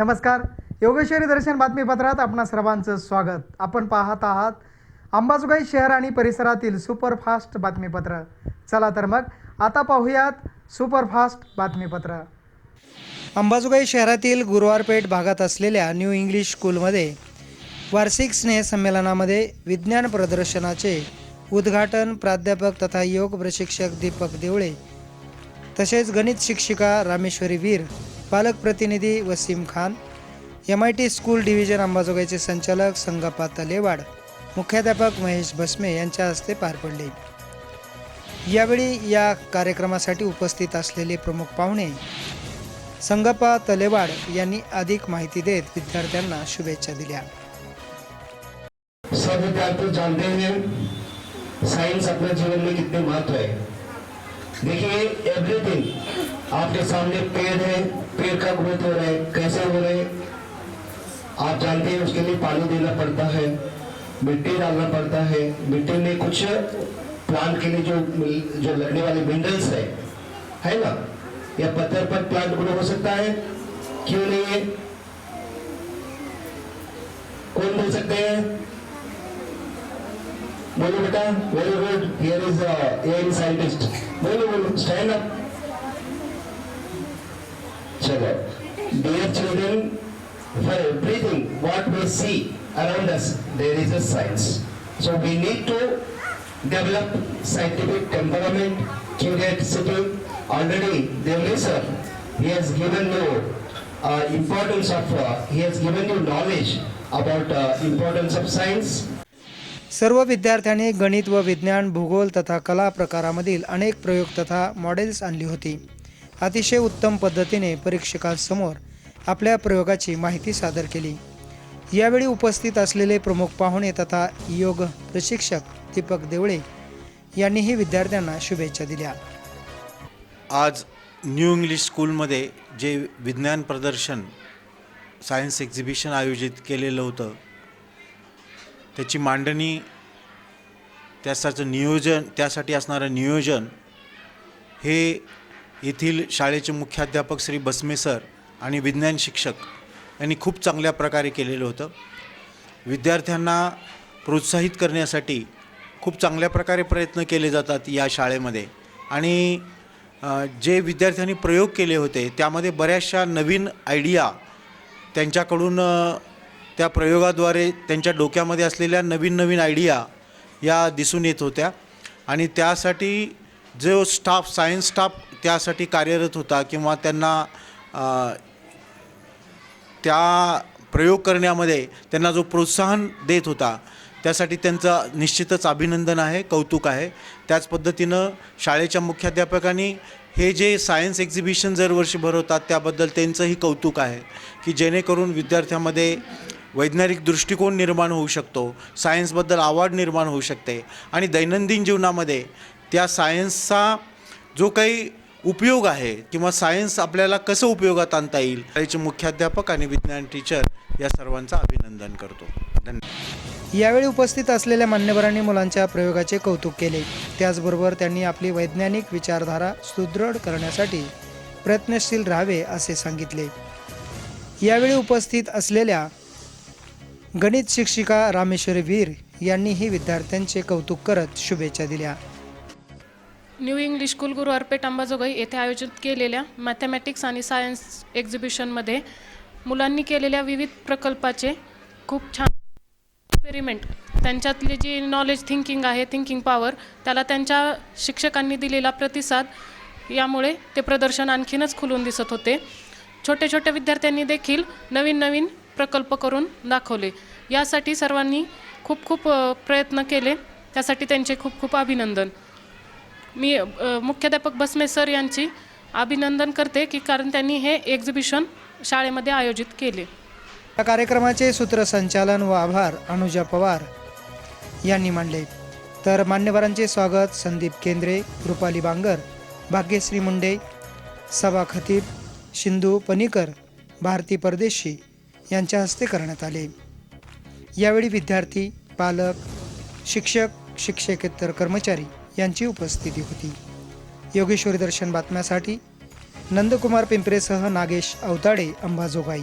नमस्कार. योगेश्वरी दर्शन बातमीपत्रात आपणा सर्वांचं स्वागत. आपण पाहत आहात अंबाजोगाई शहर आणि परिसरातील सुपरफास्ट बातमीपत्र. चला तर मग आता पाहूयात सुपरफास्ट बातमीपत्र. अंबाजोगाई शहरातील गुरुवारपेठ भागात असलेल्या न्यू इंग्लिश स्कूलमध्ये वार्षिक स्नेहसंमेलनामध्ये विज्ञान प्रदर्शनाचे उद्घाटन प्राध्यापक तथा योग प्रशिक्षक दीपक देवळे तसेच गणित शिक्षिका रामेश्वरी वीर पालक प्रतिनिधी Wasim Khan M I T school division अंबाजोगाईचे संचालक संगप्पा तलेवाड मुख्याध्यापक महेश भस्मे यांच्या हस्ते पार पडले. यावेळी या कार्यक्रमासाठी उपस्थित असलेले प्रमुख पाहुणे संगप्पा तलेवाड यांनी अधिक माहिती देत विद्यार्थ्यांना शुभेच्छा दिल्या. सब विद्यार्थी जानते हैं साइंस अपने जीवन में कितने महत्त्व है देखिए एवरीथिंग आपके सामने पेड़ है, पेड़ का ग्रोथ हो रहा है, कैसे हो रहे आप जानते हैं उसके लिए पानी देना पड़ता है, मिट्टी डालना पड़ता है, मिट्टी में कुछ प्लांट के लिए जो जो लगने वाले मिनरल्स है है ना? या पत्थर पर प्लांट ग्रो हो सकता है, क्यों नहीं है? कौन बोल सकते हैं? बोलो बेटा very good here is AI scientist Honorable, stand up. Stand up. Dear children, for everything what we see around us, there is a science. So we need to develop scientific temperament, curiosity. Already, the Sir, he has given you uh, importance of, uh, he has given you knowledge about uh, importance of science, सर्व विद्यार्थ्यांनी गणित व विज्ञान भूगोल तथा कला प्रकारामधील अनेक प्रयोग तथा मॉडेल्स आणली होती. अतिशय उत्तम पद्धतीने परीक्षकांसमोर आपल्या प्रयोगाची माहिती सादर केली. यावेळी उपस्थित असलेले प्रमुख पाहुणे तथा योग प्रशिक्षक दीपक देवळे यांनीही विद्यार्थ्यांना शुभेच्छा दिल्या. आज न्यू इंग्लिश स्कूलमध्ये जे विज्ञान प्रदर्शन सायन्स एक्झिबिशन आयोजित केलेलं होतं त्याची मांडणी त्याचं नियोजन त्यासाठी असणारं नियोजन हे येथील शाळेचे मुख्याध्यापक श्री बसमे सर आणि विज्ञान शिक्षक यांनी खूप चांगल्या प्रकारे केलेलं होतं. विद्यार्थ्यांना प्रोत्साहित करण्यासाठी खूप चांगल्या प्रकारे प्रयत्न केले जातात या शाळेमध्ये. आणि जे विद्यार्थ्यांनी प्रयोग केले होते त्यामध्ये बऱ्याचशा नवीन आयडिया त्यांच्याकडून त्या प्रयोगाद्वारे त्यांच्या डोक्यामध्ये असलेल्या नवीन नवीन आयडिया या दिसून येत होत्या. आणि त्यासाठी जो स्टाफ सायन्स स्टाफ त्यासाठी कार्यरत होता किंवा त्यांना त्या प्रयोग करण्यामध्ये त्यांना जो प्रोत्साहन देत होता त्यासाठी त्यांचं निश्चितच अभिनंदन आहे कौतुक आहे. त्याच पद्धतीनं शाळेच्या मुख्याध्यापकांनी हे जे सायन्स एक्झिबिशन दरवर्षी भरवतात त्याबद्दल त्यांचंही कौतुक आहे की जेणेकरून विद्यार्थ्यामध्ये वैज्ञानिक दृष्टिकोन निर्माण होऊ शकतो. सायन्सबद्दल आवड निर्माण होऊ शकते. आणि दैनंदिन जीवनामध्ये त्या सायन्सचा जो काही उपयोग आहे किंवा सायन्स आपल्याला कसं उपयोगात आणता येईल शाळेचे मुख्याध्यापक आणि विज्ञान टीचर या सर्वांचं अभिनंदन करतो. धन्यवाद. यावेळी उपस्थित असलेल्या मान्यवरांनी मुलांच्या प्रयोगाचे कौतुक केले. त्याचबरोबर त्यांनी आपली वैज्ञानिक विचारधारा सुदृढ करण्यासाठी प्रयत्नशील राहावे असे सांगितले. यावेळी उपस्थित असलेल्या गणित शिक्षिका रामेश्वरी वीर यांनीही विद्यार्थ्यांचे कौतुक करत शुभेच्छा दिल्या. New English school Guruwarpeth Ambajogai येथे आयोजित केलेल्या मॅथमॅटिक्स आणि सायन्स एक्झिबिशनमध्ये मुलांनी केलेल्या विविध प्रकल्पाचे खूप छान एक्सपेरिमेंट त्यांच्यातली जी नॉलेज थिंकिंग आहे थिंकिंग पॉवर त्याला त्यांच्या शिक्षकांनी दिलेला प्रतिसाद यामुळे ते प्रदर्शन आणखीनच खुलून दिसत होते. छोटे छोटे विद्यार्थ्यांनी देखील नवीन नवीन प्रकल्प करून दाखवले. यासाठी सर्वांनी खूप खूप प्रयत्न केले. त्यासाठी त्यांचे खूप खूप अभिनंदन. मी मुख्याध्यापक बसमे सर यांची अभिनंदन करते की कारण त्यांनी हे एक्झिबिशन शाळेमध्ये आयोजित केले. या कार्यक्रमाचे सूत्रसंचालन व आभार अनुजा पवार यांनी मांडले. तर मान्यवरांचे स्वागत संदीप केंद्रे रुपाली बांगर भाग्यश्री मुंडे सभा खतीब शिंदू पनीकर भारती परदेशी. यांच्या हस्ते करण्यात आले. यावेळी विद्यार्थी पालक शिक्षक शिक्षकेतर कर्मचारी यांची उपस्थिती होती. योगेश्वरी दर्शन बातम्यासाठी नंदकुमार पिंपरेसह नागेश अवताडे अंबाजोगाई.